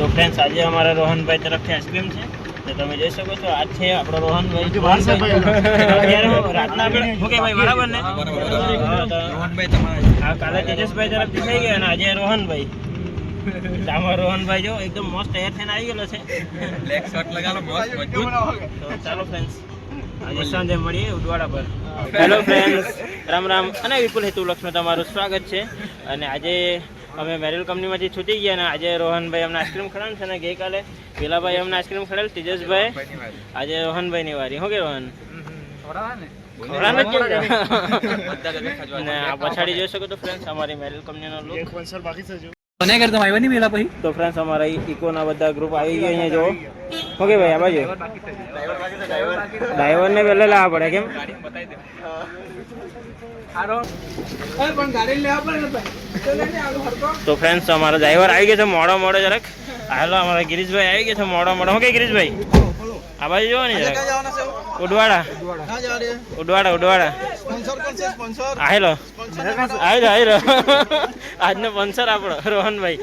તો ફ્રેન્ડ્સ આજે અમારા રોહનભાઈ તરફથી આઈસ્ક્રીમ છે. તો તમે જોઈ શકો છો આ છે આપણો રોહનભાઈ. રાતના આપણે ઓકે ભાઈ બરાબર ને? હા, તમારા આ કાલે તેજસભાઈ તરફથી થઈ ગયો અને આજે રોહનભાઈ. તો રોહનભાઈ જો એકદમ મસ્ત એર થઈને આવી ગયેલો છે. તો ચાલો ફ્રેન્ડ્સ આજે સાંજે મળીએ ઉદવાડા પર. હેલો ફ્રેન્ડ્સ રામ રામ અને વિપુલ હેતુ લક્ષ્મી તમારું સ્વાગત છે. અને આજે અમે મેરેલ કંપનીમાંથી છૂટી ગયા અને આજે રોહનભાઈ અમને આઈસ્ક્રીમ ખવડાવે છે અને ગઈકાલે પેલાભાઈ અમને આઈસ્ક્રીમ ખવડાવેલ તેજસભાઈ. આજે રોહનભાઈની વારી. શું કે રોહન? ખવડાવે પછાડી જોઈ શકો તો ફ્રેન્ડ્સ અમારી મેરેલ કંપનીનો લુક બાકી છે નહીં પેલા પછી? તો ફ્રેન્ડ્સ અમારા ઇકોના બધા ગ્રુપ આવી ગયા અહીંયા જો ઓકે ભાઈ આ બાજુ? ડ્રાઈવરને પહેલા લાવવા પડે કેમ? તો ફ્રેન્ડ્સ અમારો ડ્રાઈવર આવી ગયો છે મોડો મોડો જરાક. હાલો, અમારા ગિરીશભાઈ આવી ગયા છે મોડો મોડો. શું કે ગિરીશભાઈ. આ બાજુ જોવો ને જરાક. ઉડવાડા. ઉડવાડા ઉડવાડા. આવેલો આવી આવી આજનો સ્પોન્સર આપણો, રોહનભાઈ.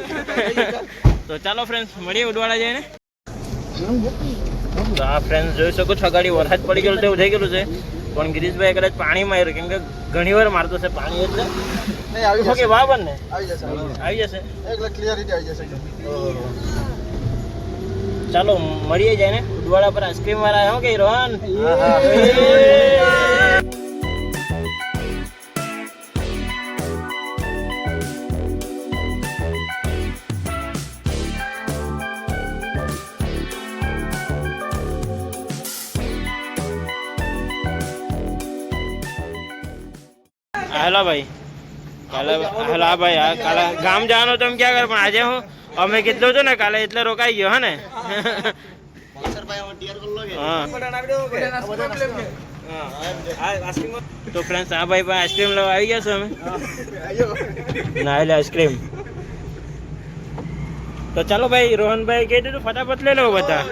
તો ચાલો ફ્રેન્ડ્સ મળીએ ઉડવાડા જઈને. આ ફ્રેન્ડ્સ જોઈ શકો છો ગાડી વરસાદ પડી ગયો તેવું થઈ ગયેલું છે. પણ ગિરીશભાઈ કદાચ પાણી માર્યું કેમ કે ઘણી વાર મારતો છે પાણી એટલે ઓકે વાહ બંને. આવી જશે. ચાલો મળીએ જાય ને ઉદવાડા પર આઈસ્ક્રીમ વાળા આવ્યો કે રોહન હેલો ભાઈ. હેલો ભાઈ હા કાલે ગામ જવાનું તો એમ ક્યાં કર? પણ આજે હું અમે કીધું હતું ને, કાલે એટલે રોકાઈ ગયો, હા ને? તો ફ્રેન્ડ્સ આ ભાઈ પાસે આઈસ્ક્રીમ લેવા આવી ગયા છો અમે? ના, એટલે આઈસ્ક્રીમ તો ચાલો ભાઈ, રોહનભાઈ કહી દીધું, ફટાફટ લઈ લો બધા.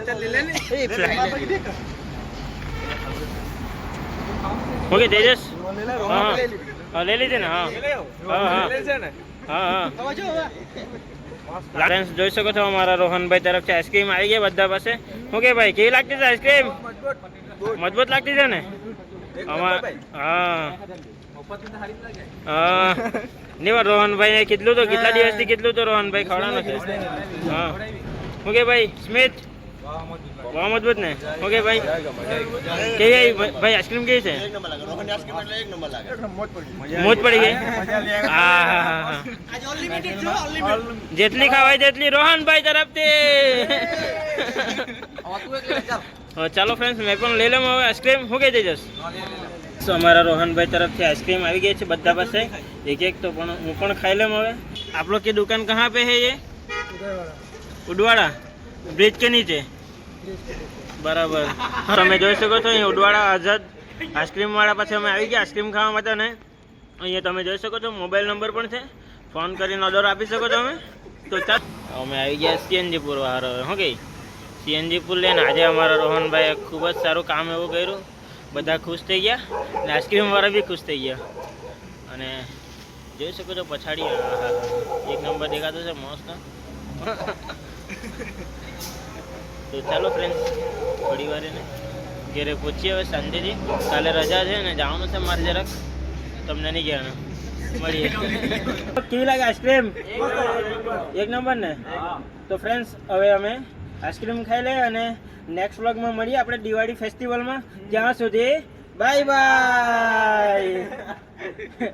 ઓકે, તેજસ? હા. હા લઈ લીધી ને હા. હા હા. હા હા. ફ્રેન્ડ્સ જોઈ શકો છો અમારા રોહનભાઈ તરફથી આઈસ્ક્રીમ આવી ગઈ બધા પાસે. શું કે ભાઈ કેવી લાગતી છે આઈસ્ક્રીમ મજબૂત લાગતી છે ને? હા. હા. નહીં રોહનભાઈ કીધું તો કેટલા દિવસથી કેટલું તો રોહનભાઈ ખવડાવવાનું છે હા. શું કે ભાઈ સ્મિત મોહમ્મદ ને. ઓકે ભાઈ. કેવી આવી ભાઈ આઈસ્ક્રીમ કેવી છે? મોજ પડી ગઈ? જેટલી ખાવાય તેટલી રોહનભાઈ તરફથી. ચાલો ફ્રેન્ડ મેં પણ લઈ લઉં. હવે આઈસ્ક્રીમ હું કહી જઈશ સો અમારા રોહનભાઈ તરફથી આઈસ્ક્રીમ આવી ગઈ છે બધા પાસે. એક એક તો પણ હું પણ ખાઈ લઉં હવે. આપણો કે દુકાન કહા પે હે ये ઉડવાડા. બ્રિજ કે નીચે? બરાબર. તમે જોઈ શકો છો અહીં ઉડવાડા આઝાદ આઈસ્ક્રીમવાળા પાસે અમે આવી ગયા, આઈસ્ક્રીમ ખાવા માટે ને અહીંયા તમે જોઈ શકો છો, મોબાઈલ નંબર પણ છે. ફોન કરીને ઓર્ડર આપી શકો છો અમે. તો ચાલ. અમે આવી ગયા સીએનજી પુર વાળો. શું કે? સીએનજીપુર લઈને આજે અમારા રોહનભાઈએ ખૂબ જ સારું કામ એવું કર્યું. બધા ખુશ થઈ ગયા અને આઈસ્ક્રીમવાળા બી ખુશ થઈ ગયા. અને જોઈ શકો છો, પછાડી. એક નંબર દેખાતો છે, મસ્ત. તો ચાલો ફ્રેન્ડ્સ થોડી વાર એને ઘેરે પહોંચીએ હવે શાંતિથી. કાલે રજા છે ને જવાનું છે મારે જરાક. તમને નહીં ગયા મળીએ. કેવી લાગે આઈસ્ક્રીમ એક નંબર ને? તો ફ્રેન્ડ્સ હવે અમે આઈસ્ક્રીમ ખાઈ લઈએ અને નેક્સ્ટ વ્લોગમાં મળીએ આપણે દિવાળી ફેસ્ટિવલમાં ત્યાં સુધી બાય બાય